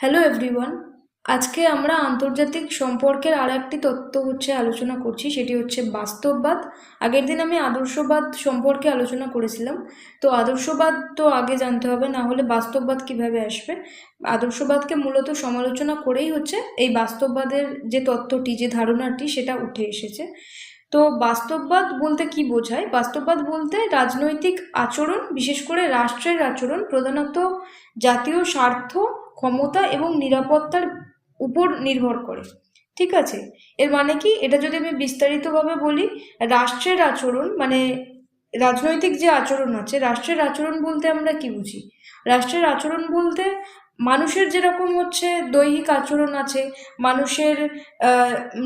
Hello everyone আজকে আমরা আন্তর্জাতিক সম্পর্কের আর একটি তত্ত্ব হচ্ছে আলোচনা করছি, সেটি হচ্ছে বাস্তববাদ। আগের দিন আমি আদর্শবাদ সম্পর্কে আলোচনা করেছিলাম। তো আদর্শবাদ তো আগে জানতে হবে, না হলে বাস্তববাদ কীভাবে আসবে? আদর্শবাদকে মূলত সমালোচনা করেই হচ্ছে এই বাস্তববাদের যে তত্ত্বটি, যে ধারণাটি, সেটা উঠে এসেছে। তো বাস্তববাদ বলতে কি বোঝায়? বাস্তববাদ বলতে রাজনৈতিক আচরণ, বিশেষ করে রাষ্ট্রের আচরণ, প্রধানত জাতীয় স্বার্থ ক্ষমতা এবং নিরাপত্তার উপর নির্ভর করে। ঠিক আছে? এর মানে কি? এটা যদি আমি বিস্তারিতভাবে বলি, রাষ্ট্রের আচরণ মানে রাজনৈতিক যে আচরণ আছে, রাষ্ট্রের আচরণ বলতে আমরা কি বুঝি? রাষ্ট্রের আচরণ বলতে মানুষের যেরকম হচ্ছে দৈহিক আচরণ আছে, মানুষের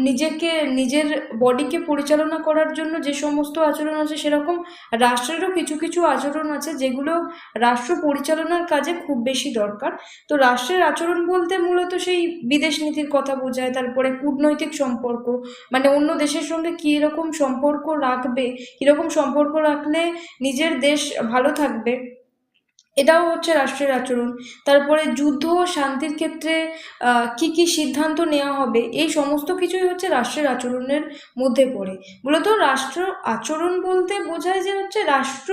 নিজেকে, নিজের বডিকে পরিচালনা করার জন্য যে সমস্ত আচরণ আছে সেরকম রাষ্ট্রেরও কিছু কিছু আচরণ আছে যেগুলো রাষ্ট্র পরিচালনার কাজে খুব বেশি দরকার। তো রাষ্ট্রের আচরণ বলতে মূলত সেই বিদেশ নীতির কথা বোঝায়, তারপরে কূটনৈতিক সম্পর্ক মানে অন্য দেশের সঙ্গে কী রকম সম্পর্ক রাখবে, কীরকম সম্পর্ক রাখলে নিজের দেশ ভালো থাকবে। এটাও হচ্ছে রাষ্ট্রের আচরণ। তারপরে যুদ্ধ ও শান্তির ক্ষেত্রে কি কি সিদ্ধান্ত নেওয়া হবে, এই সমস্ত কিছুই হচ্ছে রাষ্ট্রের আচরণের মধ্যে পড়ে। মূলত রাষ্ট্র আচরণ বলতে বোঝায় যে হচ্ছে রাষ্ট্র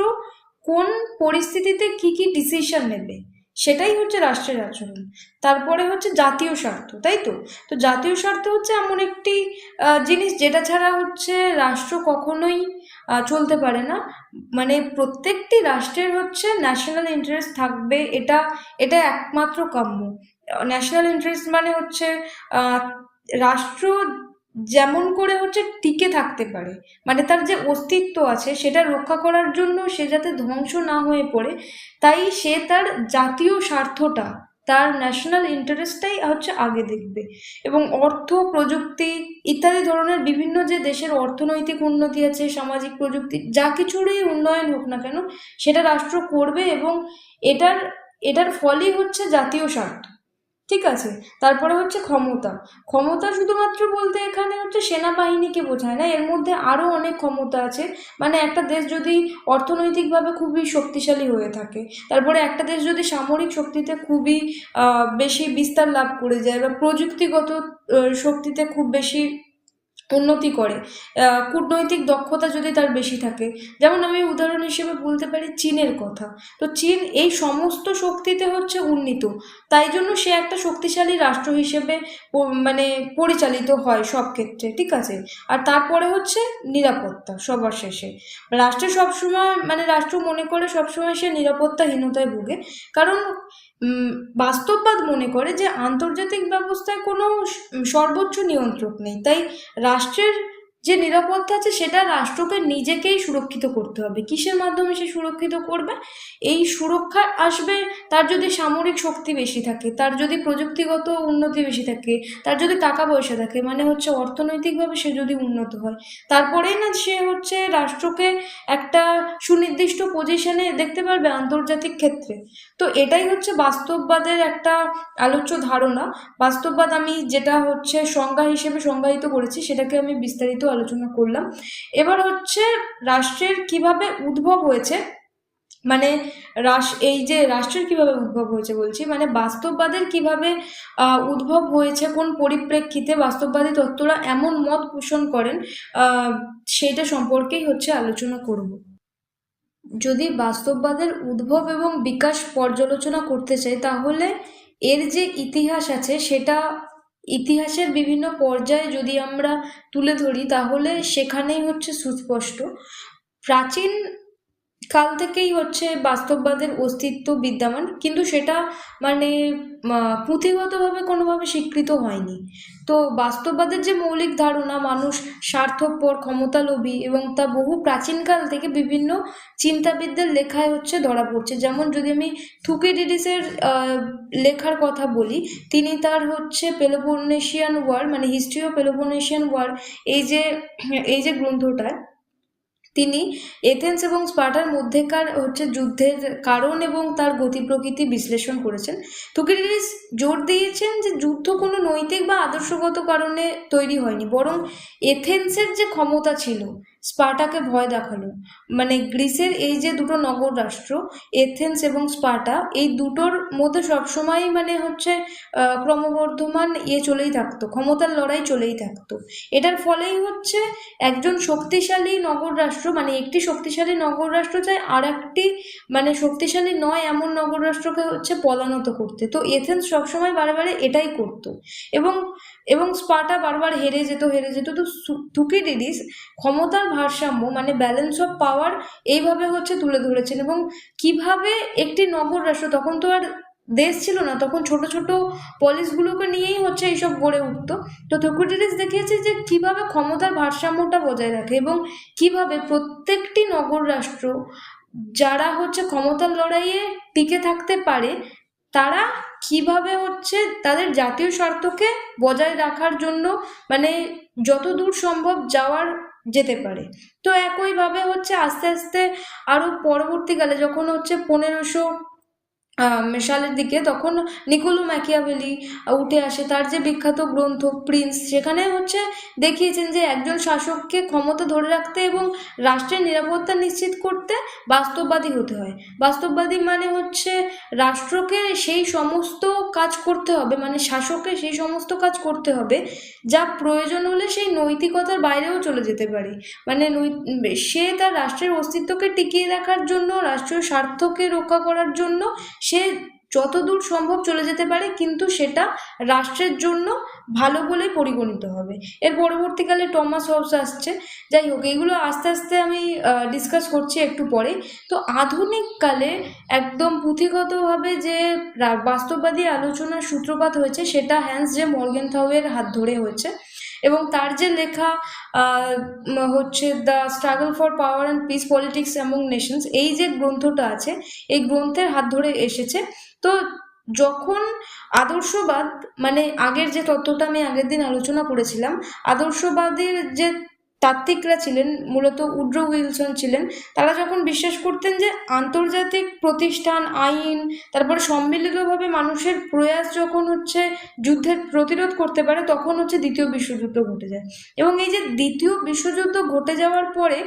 কোন পরিস্থিতিতে কি কি ডিসিশন নেবে, সেটাই হচ্ছে রাষ্ট্রের আচরণ। তারপরে হচ্ছে জাতীয় স্বার্থ, তাই তো? তো জাতীয় স্বার্থ হচ্ছে এমন একটি জিনিস যেটা ছাড়া হচ্ছে রাষ্ট্র কখনোই চলতে পারে না। মানে প্রত্যেকটি রাষ্ট্রের হচ্ছে ন্যাশনাল ইন্টারেস্ট থাকবে, এটা এটা একমাত্র কাম্য। ন্যাশনাল ইন্টারেস্ট মানে হচ্ছে রাষ্ট্র যেমন করে হচ্ছে টিকে থাকতে পারে। মানে তার যে অস্তিত্ব আছে, সেটা রক্ষা করার জন্য সে যাতে ধ্বংস না হয়ে পড়ে, তাই সে তার জাতীয় স্বার্থটা তার ন্যাশনাল ইন্টারেস্টটাই হচ্ছে আগে দেখবে। এবং অর্থ, প্রযুক্তি ইত্যাদি ধরনের বিভিন্ন যে দেশের অর্থনৈতিক উন্নতি আছে, সামাজিক প্রযুক্তি, যা কিছুরই উন্নয়ন হোক না কেন, সেটা রাষ্ট্র করবে এবং এটার এটার ফলই হচ্ছে জাতীয় স্বার্থ। ঠিক আছে। তারপরে হচ্ছে ক্ষমতা। ক্ষমতা শুধুমাত্র বলতে এখানে হচ্ছে সেনাবাহিনীকে বোঝায় না, এর মধ্যে আরও অনেক ক্ষমতা আছে। মানে একটা দেশ যদি অর্থনৈতিকভাবে খুবই শক্তিশালী হয়ে থাকে, তারপরে একটা দেশ যদি সামরিক শক্তিতে খুবই বেশি বিস্তার লাভ করে যায় বা প্রযুক্তিগত শক্তিতে খুব বেশি উন্নতি করে। কূটনৈতিক দক্ষতা যদি তার বেশি থাকে, যেমন আমি উদাহরণ হিসেবে বলতে পারি চীনের কথা। তো চীন এই সমস্ত শক্তিতে হচ্ছে উন্নীত। তাই জন্য সে একটা শক্তিশালী রাষ্ট্র হিসেবে মানে পরিচালিত হয় সব ক্ষেত্রে ঠিক আছে? আর তারপরে হচ্ছে নিরাপত্তা সবার শেষে। রাষ্ট্র সবসময় মানে রাষ্ট্র মনে করে সবসময় সে নিরাপত্তাহীনতায় ভুগে। কারণ বাস্তববাদ মনে করে যে আন্তর্জাতিক ব্যবস্থায় কোনো সর্বোচ্চ নিয়ন্ত্রক নেই। তাই রাষ্ট্রের যে নিরাপত্তা আছে সেটা রাষ্ট্রকে নিজেকেই সুরক্ষিত করতে হবে। কিসের মাধ্যমে সে সুরক্ষিত করবে? এই সুরক্ষা আসবে তার যদি সামরিক শক্তি বেশি থাকে, তার যদি প্রযুক্তিগত উন্নতি বেশি থাকে, তার যদি টাকা পয়সা থাকে মানে হচ্ছে অর্থনৈতিকভাবে সে যদি উন্নত হয়, তারপরেই না সে হচ্ছে রাষ্ট্রকে একটা সুনির্দিষ্ট পজিশনে দেখতে পারবে আন্তর্জাতিক ক্ষেত্রে। তো এটাই হচ্ছে বাস্তববাদের একটা আলোচ্য ধারণা। বাস্তববাদ আমি যেটা হচ্ছে সংজ্ঞা হিসেবে সংজ্ঞায়িত করেছি, সেটাকে আমি বিস্তারিত আলোচনা করলাম। এবার হচ্ছে রাষ্ট্রের কীভাবে উদ্ভব হয়েছে মানে রাস, এই যে রাষ্ট্রের কীভাবে উদ্ভব হয়েছে বলছি মানে বাস্তববাদের কীভাবে উদ্ভব হয়েছে, কোন পরিপ্রেক্ষিতে বাস্তববাদী তত্ত্বরা এমন মত পোষণ করেন সেইটা সম্পর্কেই হচ্ছে আলোচনা করব। যদি বাস্তববাদের উদ্ভব এবং বিকাশ পর্যালোচনা করতে চাই, তাহলে এর যে ইতিহাস আছে, সেটা ইতিহাসের বিভিন্ন পর্যায়ে যদি আমরা তুলে ধরি তাহলে সেখানেই হচ্ছে সুস্পষ্ট। প্রাচীন কাল থেকেই হচ্ছে বাস্তববাদের অস্তিত্ব বিদ্যমান, কিন্তু সেটা মানে পুঁথিগতভাবে কোনোভাবে স্বীকৃত হয়নি। তো বাস্তববাদের যে মৌলিক ধারণা, মানুষ স্বার্থপর, ক্ষমতালোভী এবং তা বহু প্রাচীনকাল থেকে বিভিন্ন চিন্তাবিদদের লেখায় হচ্ছে ধরা পড়ছে। যেমন যদি আমি থুকিডিডিসের লেখার কথা বলি, তিনি তার হচ্ছে পেলোপোনেশিয়ান ওয়ার মানে হিস্ট্রি অফ পেলোপোনেশিয়ান ওয়ার এই যে এই যে গ্রন্থটায় তিনি এথেন্স এবং স্পার্টার মধ্যেকার হচ্ছে যুদ্ধের কারণ এবং তার গতি প্রকৃতি বিশ্লেষণ করেছেন। থুকিডিস জোর দিয়েছেন যে যুদ্ধ কোনো নৈতিক বা আদর্শগত কারণে তৈরি হয়নি, বরং এথেন্সের যে ক্ষমতা ছিল স্পার্টাকে ভয় দেখাল মানে গ্রিসের এই যে দুটো নগর রাষ্ট্র, এথেন্স এবং স্পার্টা, এই দুটোর মধ্যে সবসময় মানে হচ্ছে ক্রমবর্ধমান ইয়ে চলেই থাকতো, ক্ষমতার লড়াই চলেই থাকতো। এটার ফলেই হচ্ছে, একজন শক্তিশালী নগর রাষ্ট্র মানে একটি শক্তিশালী নগর রাষ্ট্র চায় আর একটি মানে শক্তিশালী নয়, এমন নগর রাষ্ট্রকে হচ্ছে পলানত করতে। তো এথেন্স সবসময় বারে বারে এটাই করতো। এবং এবং স্পাটা বারবার হেরে যেত হেরে যেত। তো থুকিডিডিস ক্ষমতার ভারসাম্য মানে ব্যালেন্স অফ পাওয়ার এইভাবে হচ্ছে তুলে ধরেছেন এবং কীভাবে একটি নগর রাষ্ট্র, তখন তো আর দেশ ছিল না, তখন ছোট ছোট পলিসগুলোকে নিয়েই হচ্ছে এইসব গড়ে উঠতো। তো থুকিডিডিস দেখিয়েছে যে কীভাবে ক্ষমতার ভারসাম্যটা বজায় রাখে এবং কীভাবে প্রত্যেকটি নগর রাষ্ট্র, যারা হচ্ছে ক্ষমতার লড়াইয়ে টিকে থাকতে পারে, তারা কীভাবে হচ্ছে তাদের জাতীয় স্বার্থকে বজায় রাখার জন্য মানে যতদূর সম্ভব যাওয়ার যেতে পারে। তো একইভাবে হচ্ছে আস্তে আস্তে আরও পরবর্তীকালে যখন হচ্ছে পনেরোশো সালের দিকে, তখন নিকোলো ম্যাকিয়াভেলি উঠে আসে। তার যে বিখ্যাত গ্রন্থ প্রিন্স, সেখানে হচ্ছে দেখিয়েছেন যে একজন শাসককে ক্ষমতা ধরে রাখতে এবং রাষ্ট্রের নিরাপত্তা নিশ্চিত করতে বাস্তববাদী হতে হয়। বাস্তববাদী মানে হচ্ছে রাষ্ট্রকে সেই সমস্ত কাজ করতে হবে মানে শাসককে সেই সমস্ত কাজ করতে হবে, যা প্রয়োজন হলে সেই নৈতিকতার বাইরেও চলে যেতে পারে। মানে সে তার রাষ্ট্রের অস্তিত্বকে টিকিয়ে রাখার জন্য, রাষ্ট্রীয় স্বার্থকে রক্ষা করার জন্য সে যতদূর সম্ভব চলে যেতে পারে, কিন্তু সেটা রাষ্ট্রের জন্য ভালো বলে পরিগণিত হবে। এর পরবর্তীকালে টমাস হবস আসছে। যাই হোক, এইগুলো আস্তে আস্তে আমি ডিসকাস করছি একটু পরে। তো আধুনিক কালে একদম পুঁথিগতভাবে যে বাস্তববাদী আলোচনার সূত্রপাত হয়েছে, সেটা হ্যান্স জে মর্গেনথাউয়ের হাত ধরে হয়েছে এবং তার যে লেখা হচ্ছে the struggle for power and peace politics among nations এই যে গ্রন্থটা আছে, এই গ্রন্থের হাত ধরে এসেছে। তো যখন আদর্শবাদ মানে আগের যে তত্ত্বটা আমি আগের দিন আলোচনা করেছিলাম, আদর্শবাদের যে তাত্ত্বিকরা ছিলেন, মূলত উড্রো উইলসন ছিলেন, তারা যখন বিশ্বাস করতেন যে আন্তর্জাতিক প্রতিষ্ঠান, আইন, তারপরে সম্মিলিতভাবে মানুষের প্রয়াস যখন হচ্ছে যুদ্ধের প্রতিরোধ করতে পারে, তখন হচ্ছে দ্বিতীয় বিশ্বযুদ্ধ ঘটে যায়। এবং এই যে দ্বিতীয় বিশ্বযুদ্ধ ঘটে যাওয়ার পরে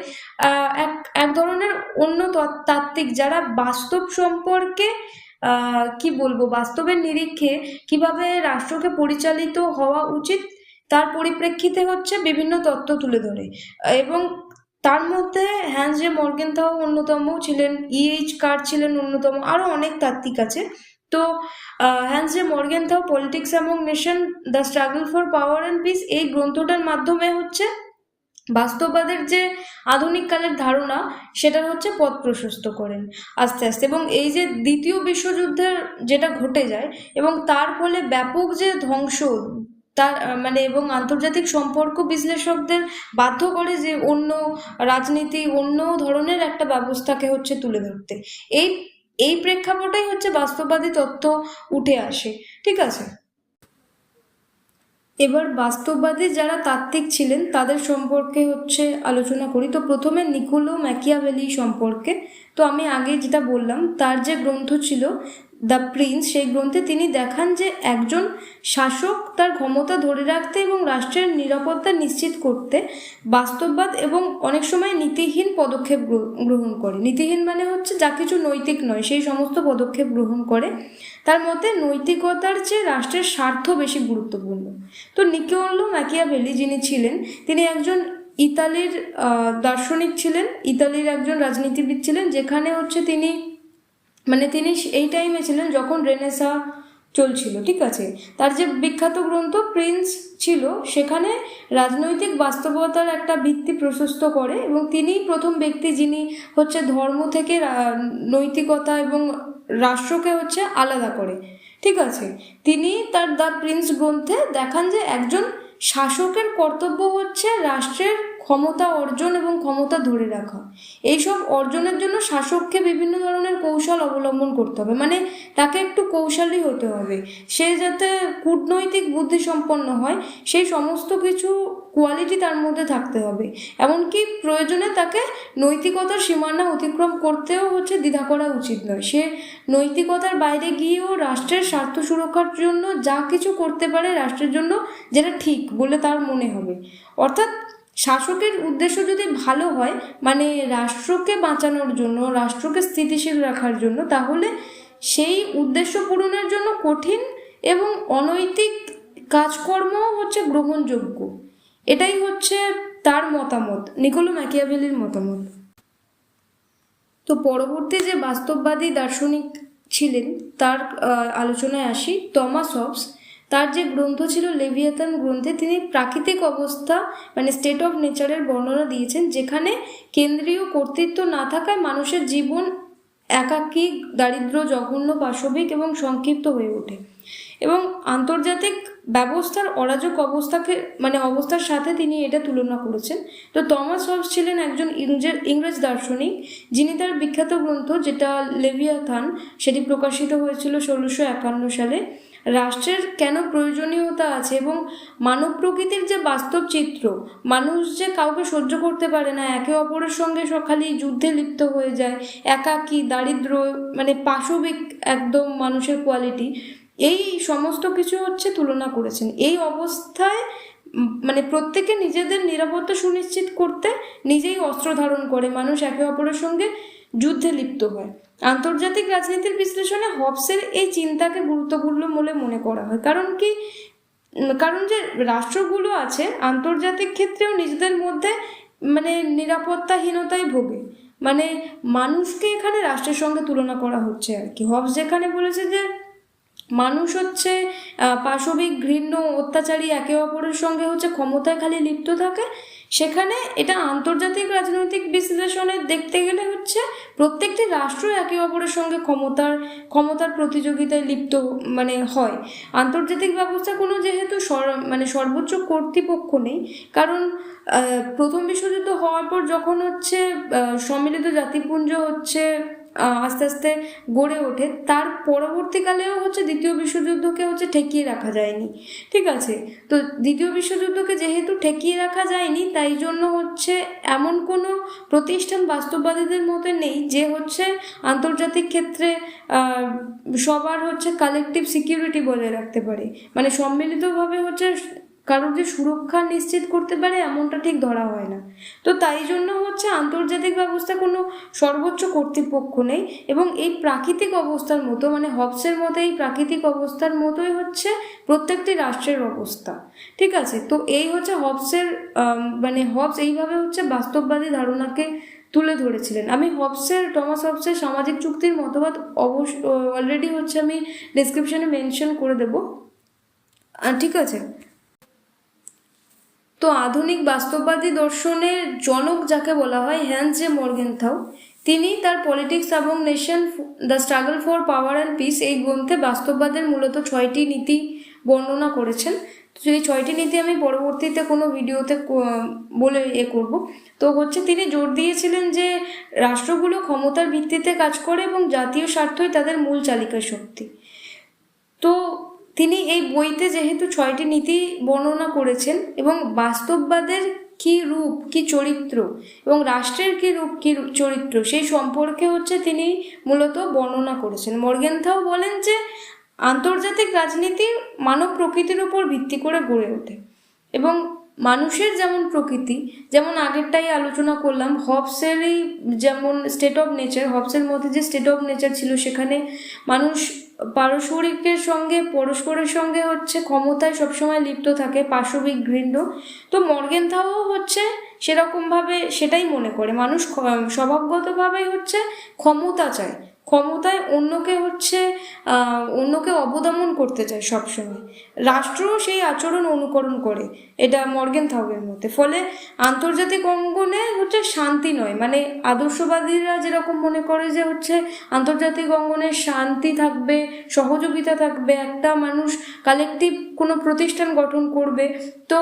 এক এক ধরনের অন্য তাত্ত্বিক যারা বাস্তব সম্পর্কে কি বলব, বাস্তবের নিরীক্ষে কীভাবে রাষ্ট্রকে পরিচালিত হওয়া উচিত তার পরিপ্রেক্ষিতে হচ্ছে বিভিন্ন তত্ত্ব তুলে ধরে। এবং তার মধ্যে হ্যান্স জে মর্গেনথাও অন্যতম ছিলেন ইএইচ কার ছিলেন অন্যতম আরও অনেক তাত্ত্বিক আছে। তো Hans J Morgenthau politics among nation, the struggle for power and peace এই গ্রন্থটার মাধ্যমে হচ্ছে বাস্তববাদের যে আধুনিক কালের ধারণা, সেটার হচ্ছে পথ প্রশস্ত করেন আস্তে আস্তে। এবং এই যে দ্বিতীয় বিশ্বযুদ্ধের যেটা ঘটে যায়, এবং তার ফলে ব্যাপক যে ধ্বংস তার মানে এবং আন্তর্জাতিক সম্পর্ক বিশ্লেষকদের বাধ্য করে যে অন্য রাজনীতি, অন্য ধরনের একটা ব্যবস্থাকে হচ্ছে তুলে ধরতে। এই এই প্রেক্ষাপটেই হচ্ছে বাস্তববাদী তত্ত্ব উঠে আসে। ঠিক আছে? এবার বাস্তববাদী যারা তাত্ত্বিক ছিলেন, তাদের সম্পর্কে হচ্ছে আলোচনা করি। তো প্রথমে নিকোলো ম্যাকিয়াভেলি সম্পর্কে। তো আমি আগে যেটা বললাম, তার যে গ্রন্থ ছিল দ্য প্রিন্স সেই গ্রন্থে তিনি দেখান যে একজন শাসক তার ক্ষমতা ধরে রাখতে এবং রাষ্ট্রের নিরাপত্তা নিশ্চিত করতে বাস্তববাদ এবং অনেক সময় নীতিহীন পদক্ষেপ গ্র- গ্রহণ করে। নীতিহীন মানে হচ্ছে যা কিছু নৈতিক নয়, সেই সমস্ত পদক্ষেপ গ্রহণ করে। তার মতে নৈতিকতার চেয়ে রাষ্ট্রের স্বার্থ বেশি গুরুত্বপূর্ণ। তো নিকোলো ম্যাকিয়াভেলি যিনি ছিলেন, তিনি একজন ইতালির দার্শনিক ছিলেন। ইতালির একজন রাজনীতিবিদ ছিলেন, যেখানে হচ্ছে তিনি মানে তিনি এই টাইমে ছিলেন যখন রেনেসা চলছিল, ঠিক আছে? তার যে বিখ্যাত গ্রন্থ প্রিন্স ছিল, সেখানে রাজনৈতিক বাস্তবতার একটা ভিত্তি প্রশস্ত করে এবং তিনিই প্রথম ব্যক্তি যিনি হচ্ছে ধর্ম থেকে নৈতিকতা এবং রাষ্ট্রকে হচ্ছে আলাদা করে, ঠিক আছে? তিনি তার দ্য প্রিন্স গ্রন্থে দেখান যে একজন শাসকের কর্তব্য হচ্ছে রাষ্ট্রের ক্ষমতা অর্জন এবং ক্ষমতা ধরে রাখা। এইসব অর্জনের জন্য শাসককে বিভিন্ন ধরনের কৌশল অবলম্বন করতে হবে। মানে তাকে একটু কৌশলী হতে হবে। সে যাতে কূটনৈতিক বুদ্ধি সম্পন্ন হয় সেই সমস্ত কিছু কোয়ালিটি তার মধ্যে থাকতে হবে। এমনকি প্রয়োজনে তাকে নৈতিকতার সীমানা অতিক্রম করতেও হচ্ছে, দ্বিধা করা উচিত নয়। সে নৈতিকতার বাইরে গিয়েও রাষ্ট্রের স্বার্থ সুরক্ষার জন্য যা কিছু করতে পারে রাষ্ট্রের জন্য যেটা ঠিক বলে তার মনে হবে। অর্থাৎ শাসকের উদ্দেশ্য যদি ভালো হয় মানে রাষ্ট্রকে বাঁচানোর জন্য, রাষ্ট্রকে স্থিতিশীল রাখার জন্য, তাহলে সেই উদ্দেশ্য পূরণের জন্য কঠিন এবং অনৈতিক কাজকর্ম হচ্ছে গ্রহণযোগ্য। এটাই হচ্ছে তার মতামত, নিকোলো ম্যাকিয়াভেলির মতামত। তো পরবর্তী যে বাস্তববাদী দার্শনিক ছিলেন, তার আলোচনায় আসি, টমাস হবস। তার যে গ্রন্থ ছিল লেভিয়াতান গ্রন্থে, তিনি প্রাকৃতিক অবস্থা মানে স্টেট অফ নেচারের বর্ণনা দিয়েছেন, যেখানে কেন্দ্রীয় কর্তৃত্ব না থাকায় মানুষের জীবন একাকী, দারিদ্র, জঘন্য, পাশবিক এবং সংক্ষিপ্ত হয়ে ওঠে। এবং আন্তর্জাতিক ব্যবস্থার অরাজক অবস্থাকে মানে অবস্থার সাথে তিনি এটা তুলনা করেছেন। তো টমাস হবস ছিলেন একজন ইংরেজ দার্শনিক, যিনি তার বিখ্যাত গ্রন্থ, যেটা লেভিয়াথান, সেটি প্রকাশিত হয়েছিল ষোলোশো একান্ন সালে। রাষ্ট্রের কেন প্রয়োজনীয়তা আছে এবং মানব প্রকৃতির যে বাস্তব চিত্র, মানুষ যে কাউকে সহ্য করতে পারে না, একে অপরের সঙ্গে সব খালি যুদ্ধে লিপ্ত হয়ে যায়, একাকী, দারিদ্র মানে পাশবিক একদম মানুষের কোয়ালিটি এই সমস্ত কিছু হচ্ছে তুলনা করেছেন। এই অবস্থায় মানে প্রত্যেকে নিজেদের নিরাপত্তা সুনিশ্চিত করতে নিজেই অস্ত্র ধারণ করে। মানুষ একে অপরের সঙ্গে যুদ্ধে লিপ্ত হয়। আন্তর্জাতিক রাজনীতির বিশ্লেষণে হবসের এই চিন্তাকে গুরুত্বপূর্ণ বলে মনে করা হয়। কারণ কি? কারণ যে রাষ্ট্রগুলো আছে, আন্তর্জাতিক ক্ষেত্রেও নিজেদের মধ্যে মানে নিরাপত্তাহীনতায় ভোগে। মানে মানুষকে এখানে রাষ্ট্রের সঙ্গে তুলনা করা হচ্ছে আর কি। হবস যেখানে বলেছে যে মানুষ হচ্ছে পাশবিক ঘৃণ্য অত্যাচারী একে অপরের সঙ্গে হচ্ছে ক্ষমতায় খালি লিপ্ত থাকে। সেখানে এটা আন্তর্জাতিক রাজনৈতিক বিশ্লেষণে দেখতে গেলে হচ্ছে প্রত্যেকটি রাষ্ট্র একে অপরের সঙ্গে ক্ষমতার ক্ষমতার প্রতিযোগিতায় লিপ্ত মানে হয়। আন্তর্জাতিক ব্যবস্থা কোনো যেহেতু মানে সর্বোচ্চ কর্তৃপক্ষ নেই, কারণ প্রথম বিশ্বযুদ্ধ হওয়ার পর যখন হচ্ছে সম্মিলিত জাতিপুঞ্জ হচ্ছে আস্তে আস্তে গড়ে ওঠে। তার পরবর্তীকালেও হচ্ছে দ্বিতীয় বিশ্বযুদ্ধকে হচ্ছে ঠেকিয়ে রাখা যায়নি। ঠিক আছে? তো দ্বিতীয় বিশ্বযুদ্ধকে যেহেতু ঠেকিয়ে রাখা যায়নি, তাই জন্য হচ্ছে এমন কোনো প্রতিষ্ঠান বাস্তববাদীদের মধ্যে নেই যে হচ্ছে আন্তর্জাতিক ক্ষেত্রে সবার হচ্ছে কালেকটিভ সিকিউরিটি বজায় রাখতে পারে। মানে সম্মিলিতভাবে হচ্ছে কারোর যে সুরক্ষা নিশ্চিত করতে পারে এমনটা ঠিক ধরা হয় না। তো তাই জন্য হচ্ছে আন্তর্জাতিক ব্যবস্থা কোনো সর্বোচ্চ কর্তৃপক্ষ নেই এবং এই প্রাকৃতিক অবস্থার মতো মানে হবসের মতো, এই প্রাকৃতিক অবস্থার মতোই হচ্ছে প্রত্যেকটি রাষ্ট্রের অবস্থা। ঠিক আছে? তো এই হচ্ছে হবসের মানে হবস এইভাবে হচ্ছে বাস্তববাদী ধারণাকে তুলে ধরেছিলেন। আমি হবসের, টমাস হবসের সামাজিক চুক্তির মতবাদ অবশ্য অলরেডি হচ্ছে আমি ডেসক্রিপশনে মেনশন করে দেবো। ঠিক আছে? তো আধুনিক বাস্তববাদী দর্শনের জনক যাকে বলা হয় হ্যান্স জে মর্গেনথাউ তিনি তার পলিটিক্স এবং nation the struggle for power and peace এই গ্রন্থে বাস্তববাদের মূলত ছয়টি নীতি বর্ণনা করেছেন। তো এই ছয়টি নীতি আমি পরবর্তীতে কোনো ভিডিওতে বলে এ করব। তো হচ্ছে তিনি জোর দিয়েছিলেন যে রাষ্ট্রগুলো ক্ষমতার ভিত্তিতে কাজ করে এবং জাতীয় স্বার্থই তাদের মূল চালিকা শক্তি তো তিনি এই বইতে যেহেতু ছয়টি নীতি বর্ণনা করেছেন এবং বাস্তববাদের কি রূপ, কি চরিত্র এবং রাষ্ট্রের কি রূপ, কি চরিত্র, সেই সম্পর্কে হচ্ছে তিনি মূলত বর্ণনা করেছেন। মর্গেনথাও বলেন যে আন্তর্জাতিক রাজনীতি মানব প্রকৃতির উপর ভিত্তি করে গড়ে ওঠে এবং মানুষের যেমন প্রকৃতি, যেমন আগেরটাই আলোচনা করলাম, হবসেরই যেমন স্টেট অফ নেচার হবসের মধ্যে যে স্টেট অফ নেচার ছিল সেখানে মানুষ পারস্পরিকের সঙ্গে, পরস্পরের সঙ্গে হচ্ছে ক্ষমতায় সবসময় লিপ্ত থাকে, পাশবিক ঘৃণ্য। তো মর্গেনথাও হচ্ছে সেরকমভাবে সেটাই মনে করে। মানুষ স্বভাবগতভাবেই হচ্ছে ক্ষমতা চায়। ক্ষমতায় অন্যকে হচ্ছে অন্যকে অবদমন করতে চায় সবসময়। রাষ্ট্র সেই আচরণ অনুকরণ করে। এটা মর্গেন থাউয়ের মধ্যে ফলে আন্তর্জাতিক অঙ্গনে হচ্ছে শান্তি নয়। মানে আদর্শবাদীরা যেরকম মনে করে যে হচ্ছে আন্তর্জাতিক অঙ্গনে শান্তি থাকবে, সহযোগিতা থাকবে, একটা মানুষ কালেকটিভ কোনো প্রতিষ্ঠান গঠন করবে, তো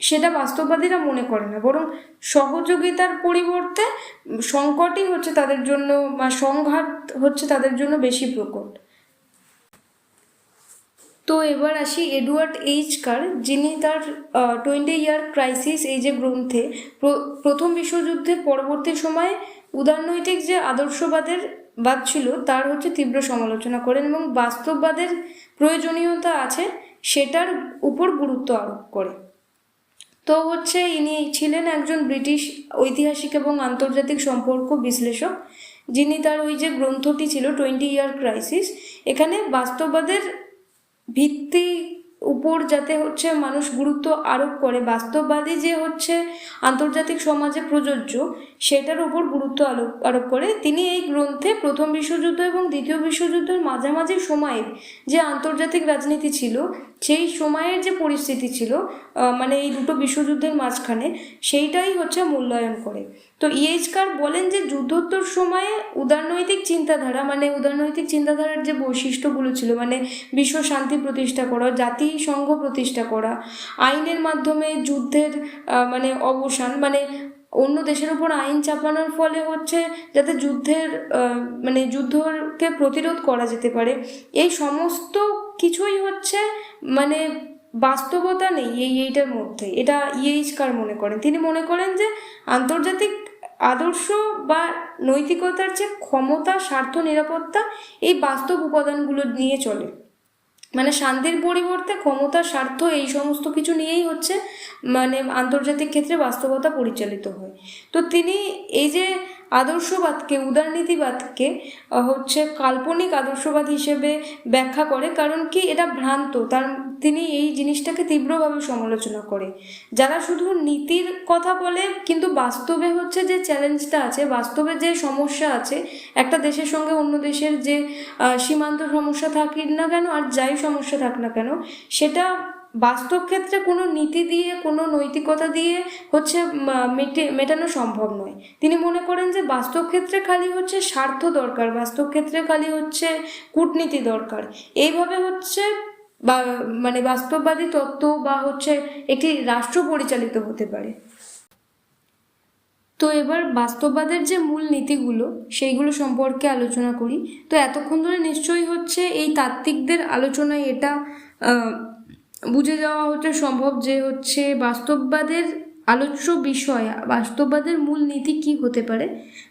সেটা বাস্তববাদীরা মনে করে না। বরং সহযোগিতার পরিবর্তে সংকটই হচ্ছে তাদের জন্য বা সংঘাত হচ্ছে তাদের জন্য বেশি প্রকট। তো এবার আসি এডওয়ার্ড এইচ কার যিনি তার টোয়েন্টি ইয়ার ক্রাইসিস এই যে গ্রন্থে প্রথম বিশ্বযুদ্ধের পরবর্তী সময়ে উদারনৈতিক যে আদর্শবাদের বাদ ছিল, তার হচ্ছে তীব্র সমালোচনা করেন এবং বাস্তববাদের প্রয়োজনীয়তা আছে সেটার উপর গুরুত্ব আরোপ করে। তো হচ্ছে ইনি ছিলেন একজন ব্রিটিশ ঐতিহাসিক এবং আন্তর্জাতিক সম্পর্ক বিশ্লেষক, যিনি তার ওই যে গ্রন্থটি ছিল, টোয়েন্টি ইয়ার ক্রাইসিস, এখানে বাস্তববাদের ভিত্তি উপর যাতে হচ্ছে মানুষ গুরুত্ব আরোপ করে। বাস্তববাদী যে হচ্ছে আন্তর্জাতিক সমাজে প্রযোজ্য, সেটার উপর গুরুত্ব আরোপ আরোপ করে। তিনি এই গ্রন্থে প্রথম বিশ্বযুদ্ধ এবং দ্বিতীয় বিশ্বযুদ্ধের মাঝামাঝি সময়ে যে আন্তর্জাতিক রাজনীতি ছিল, সেই সময়ের যে পরিস্থিতি ছিল মানে এই দুটো বিশ্বযুদ্ধের মাঝখানে, সেইটাই হচ্ছে মূল্যায়ন করে। তো ইএইচকার বলেন যে যুদ্ধোত্তর সময়ে উদারনৈতিক চিন্তাধারা মানে উদারনৈতিক চিন্তাধারার যে বৈশিষ্ট্যগুলো ছিল মানে বিশ্ব শান্তি প্রতিষ্ঠা করা, জাতিসংঘ প্রতিষ্ঠা করা, আইনের মাধ্যমে যুদ্ধের মানে অবসান মানে অন্য দেশের উপর আইন চাপানোর ফলে হচ্ছে যাতে যুদ্ধের মানে যুদ্ধকে প্রতিরোধ করা যেতে পারে, এই সমস্ত কিছুই হচ্ছে মানে বাস্তবতা নেই এই এইটার মধ্যে, এটা ইএইচকার মনে করেন। তিনি মনে করেন যে আন্তর্জাতিক আদর্শ বা নৈতিকতার যে ক্ষমতা, স্বার্থ, নিরাপত্তা, এই বাস্তব উপাদানগুলো নিয়ে চলে। মানে শান্তির পরিবর্তে ক্ষমতা, স্বার্থ এই সমস্ত কিছু নিয়েই হচ্ছে মানে আন্তর্জাতিক ক্ষেত্রে বাস্তবতা পরিচালিত হয়। তো তিনি এই যে আদর্শবাদকে, উদারনীতিবাদকে হচ্ছে কাল্পনিক আদর্শবাদ হিসেবে ব্যাখ্যা করে। কারণ কি? এটা ভ্রান্ত। তার, তিনি এই জিনিসটাকে তীব্রভাবে সমালোচনা করে। যারা শুধু নীতির কথা বলে, কিন্তু বাস্তবে হচ্ছে যে চ্যালেঞ্জটা আছে, বাস্তবে যে সমস্যা আছে, একটা দেশের সঙ্গে অন্য দেশের যে সীমান্ত সমস্যা থাকি না কেন, আর যাই সমস্যা থাক না কেন, সেটা বাস্তব ক্ষেত্রে কোনো নীতি দিয়ে, কোনো নৈতিকতা দিয়ে হচ্ছে মেটে মেটানো সম্ভব নয়। তিনি মনে করেন যে বাস্তব ক্ষেত্রে খালি হচ্ছে স্বার্থ দরকার, বাস্তব ক্ষেত্রে খালি হচ্ছে কূটনীতি দরকার। এইভাবে হচ্ছে বা মানে বাস্তববাদী তত্ত্ব বা হচ্ছে একটি রাষ্ট্র পরিচালিত হতে পারে। তো এবার বাস্তববাদের যে মূল নীতিগুলো, সেইগুলো সম্পর্কে আলোচনা করি। তো এতক্ষণ ধরে নিশ্চয়ই হচ্ছে এই তাত্ত্বিকদের আলোচনায় এটা বুঝে যাওয়া হচ্ছে সম্ভব যে হচ্ছে বাস্তববাদের আলোচ্য বিষয়, বাস্তববাদের মূল নীতি কি হতে পারে?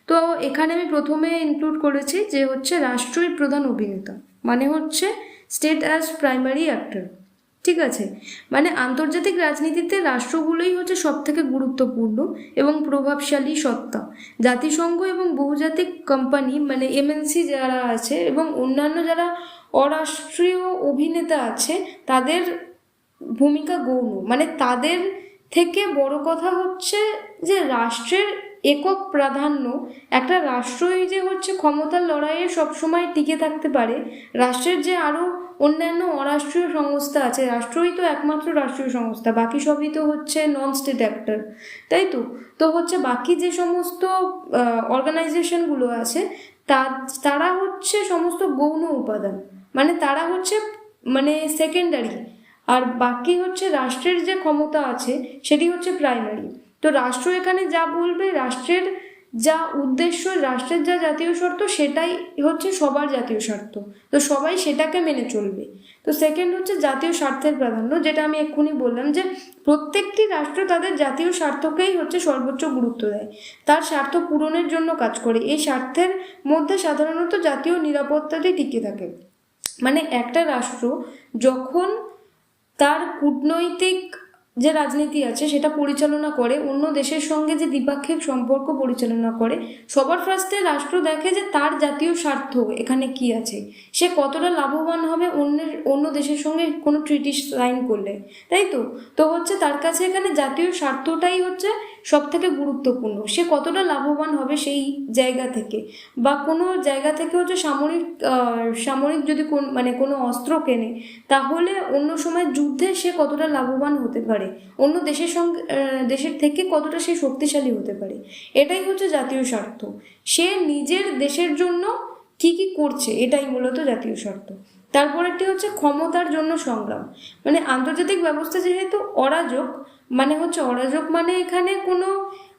তো এখানে আমি প্রথমে ইনক্লুড করেছি যে হচ্ছে রাষ্ট্রই প্রধান অভিনেতা মানে হচ্ছে স্টেট অ্যাজ প্রাইমারি অ্যাক্টর ঠিক আছে? মানে আন্তর্জাতিক রাজনীতিতে রাষ্ট্রগুলোই হচ্ছে সব থেকে গুরুত্বপূর্ণ এবং প্রভাবশালী সত্তা। জাতিসংঘ এবং বহুজাতিক কোম্পানি মানে এমএনসি যারা আছে এবং অন্যান্য যারা অরাষ্ট্রীয় অভিনেতা আছে, তাদের ভূমিকা গৌণ মানে তাদের থেকে বড় কথা হচ্ছে যে রাষ্ট্রের একক প্রাধান্য, একটা রাষ্ট্রই যে হচ্ছে ক্ষমতার লড়াইয়ে সবসময় টিকে থাকতে পারে, রাষ্ট্রের যে আরও অন্যান্য অরাষ্ট্রীয় সংস্থা আছে, রাষ্ট্রই তো একমাত্র রাষ্ট্রীয় সংস্থা, বাকি সবই তো হচ্ছে নন স্টেট অ্যাক্টর তাই তো? তো হচ্ছে বাকি যে সমস্ত অর্গানাইজেশনগুলো আছে, তা, তারা হচ্ছে সমস্ত গৌণ উপাদান। মানে তারা হচ্ছে মানে সেকেন্ডারি আর বাকি হচ্ছে রাষ্ট্রের যে ক্ষমতা আছে, সেটি হচ্ছে প্রাইমারি তো রাষ্ট্র এখানে যা বলবে, রাষ্ট্রের যা উদ্দেশ্য, রাষ্ট্রের যা জাতীয় স্বার্থ সেটাই হচ্ছে সবার জাতীয় স্বার্থ। তো সবাই সেটাকে মেনে চলবে। তো সেকেন্ড হচ্ছে জাতীয় স্বার্থের প্রাধান্য, যেটা আমি এক্ষুনি বললাম যে প্রত্যেকটি রাষ্ট্র তাদের জাতীয় স্বার্থকেই হচ্ছে সর্বোচ্চ গুরুত্ব দেয়। তার স্বার্থ পূরণের জন্য কাজ করে। এই স্বার্থের মধ্যে সাধারণত জাতীয় নিরাপত্তাটি টিকে থাকে। মানে একটা রাষ্ট্র যখন তার কূটনৈতিক যে রাজনীতি আছে, সেটা পরিচালনা করে, অন্য দেশের সঙ্গে যে দ্বিপাক্ষিক সম্পর্ক পরিচালনা করে, সবার ফার্স্টে রাষ্ট্র দেখে যে তার জাতীয় স্বার্থ এখানে কি আছে। সে কতটা লাভবান হবে অন্যের, অন্য দেশের সঙ্গে কোনো ট্রিটি সাইন করলে। তাই তো? তো হচ্ছে তার কাছে এখানে জাতীয় স্বার্থটাই হচ্ছে সব থেকে গুরুত্বপূর্ণ। সে কতটা লাভবান হবে সেই জায়গা থেকে? বা কোনো জায়গা থেকে হচ্ছে সামরিক সামরিক যদি কোন মানে কোনো অস্ত্র কেনে, তাহলে অন্য সময় যুদ্ধে সে কতটা লাভবান হতে পারে? অন্য দেশের সঙ্গে দেশের থেকে কতটা সে শক্তিশালী হতে পারে? এটাই হচ্ছে জাতীয় স্বার্থ। সে নিজের দেশের জন্য কি কি করছে, এটাই মূলত জাতীয় স্বার্থ। তারপরেরটি হচ্ছে ক্ষমতার জন্য সংগ্রাম। মানে আন্তর্জাতিক ব্যবস্থা যেহেতু অরাজক মানে হচ্ছে অরাজক মানে এখানে কোনো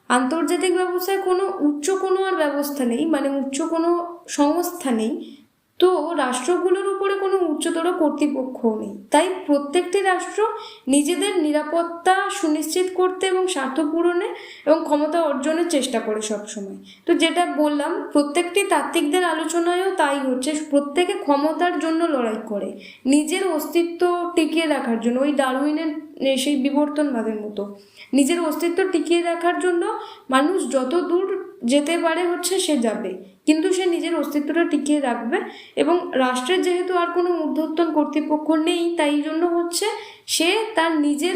আন্তর্জাতিক ব্যবস্থায় কোনো উচ্চ কোনো আর ব্যবস্থা নেই মানে উচ্চ কোনো সংস্থা নেই। তো রাষ্ট্রগুলোর উপরে কোনো উচ্চতর কর্তৃপক্ষ নেই। তাই প্রত্যেকটি রাষ্ট্র নিজেদের নিরাপত্তা সুনিশ্চিত করতে এবং স্বার্থ পূরণে এবং ক্ষমতা অর্জনের চেষ্টা করে সবসময়। তো যেটা বললাম, প্রত্যেকটি তাত্ত্বিকদের আলোচনায়ও তাই হচ্ছে, প্রত্যেকে ক্ষমতার জন্য লড়াই করে, নিজের অস্তিত্ব টিকিয়ে রাখার জন্য। ওই ডারউইনের সেই বিবর্তনবাদের মতো। নিজের অস্তিত্ব টিকিয়ে রাখার জন্য মানুষ যত দূর যেতে পারে হচ্ছে সে যাবে। কিন্তু সে নিজের অস্তিত্বটা টিকিয়ে রাখবে এবং রাষ্ট্রের যেহেতু আর কোনো ঊর্ধ্বতন কর্তৃপক্ষ নেই, তাই জন্য হচ্ছে সে তার নিজের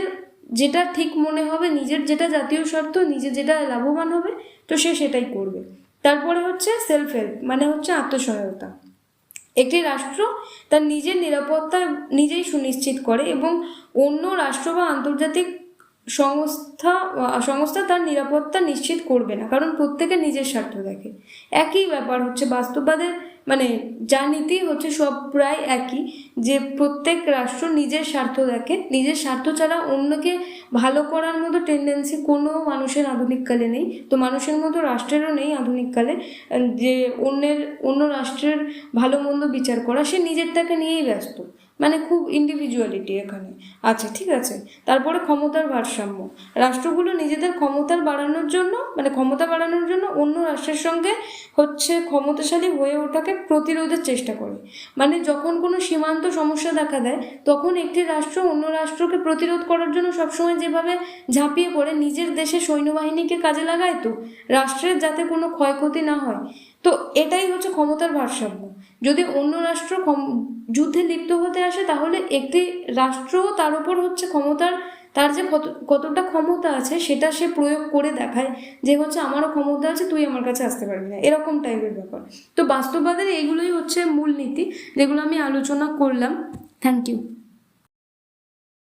যেটা ঠিক মনে হবে, নিজের যেটা জাতীয় স্বার্থ, নিজে যেটা লাভবান হবে, তো সে সেটাই করবে। তারপরে হচ্ছে সেলফ হেল্প মানে হচ্ছে আত্মসহায়তা। একটি রাষ্ট্র তার নিজের নিরাপত্তা নিজেই সুনিশ্চিত করে এবং অন্য রাষ্ট্র বা আন্তর্জাতিক সংস্থা সংস্থা তার নিরাপত্তা নিশ্চিত করবে না, কারণ প্রত্যেকে নিজের স্বার্থ দেখে একই ব্যাপার হচ্ছে বাস্তববাদের মানে যা নীতি হচ্ছে সব প্রায় একই, যে প্রত্যেক রাষ্ট্র নিজের স্বার্থ দেখে, নিজের স্বার্থ ছাড়া অন্যকে ভালো করার মতো টেন্ডেন্সি কোনো মানুষের আধুনিককালে নেই। তো মানুষের মতো রাষ্ট্রেরও নেই আধুনিককালে যে অন্যের, অন্য রাষ্ট্রের ভালো মন্দ বিচার করা, সে নিজেরটাকে নিয়েই ব্যস্ত। মানে খুব ইন্ডিভিজুয়ালিটি এখানে। আচ্ছা ঠিক আছে। তারপরে ক্ষমতার ভারসাম্য। রাষ্ট্রগুলো নিজেদের ক্ষমতার বাড়ানোর জন্য মানে ক্ষমতা বাড়ানোর জন্য অন্য রাষ্ট্রের সঙ্গে হচ্ছে ক্ষমতাশালী হয়ে ওঠাকে প্রতিরোধের চেষ্টা করে। মানে যখন কোনো সীমান্ত সমস্যা দেখা দেয়, তখন একটি রাষ্ট্র অন্য রাষ্ট্রকে প্রতিরোধ করার জন্য সবসময় যেভাবে ঝাঁপিয়ে পড়ে, নিজের দেশে সৈন্যবাহিনীকে কাজে লাগায় তো, রাষ্ট্রের যাতে কোনো ক্ষয়ক্ষতি না হয়। তো এটাই হচ্ছে ক্ষমতার ভারসাম্য। যদি অন্য রাষ্ট্র যুদ্ধে লিপ্ত হতে আসে, তাহলে একটি রাষ্ট্র তার উপর হচ্ছে ক্ষমতার, তার যে কত, কতটা ক্ষমতা আছে, সেটা সে প্রয়োগ করে দেখায় যে হচ্ছে আমারও ক্ষমতা আছে, তুই আমার কাছে আসতে পারবি না। এরকম টাইপের ব্যাপার। তো বাস্তববাদের এইগুলোই হচ্ছে মূলনীতি, যেগুলো আমি আলোচনা করলাম। Thank you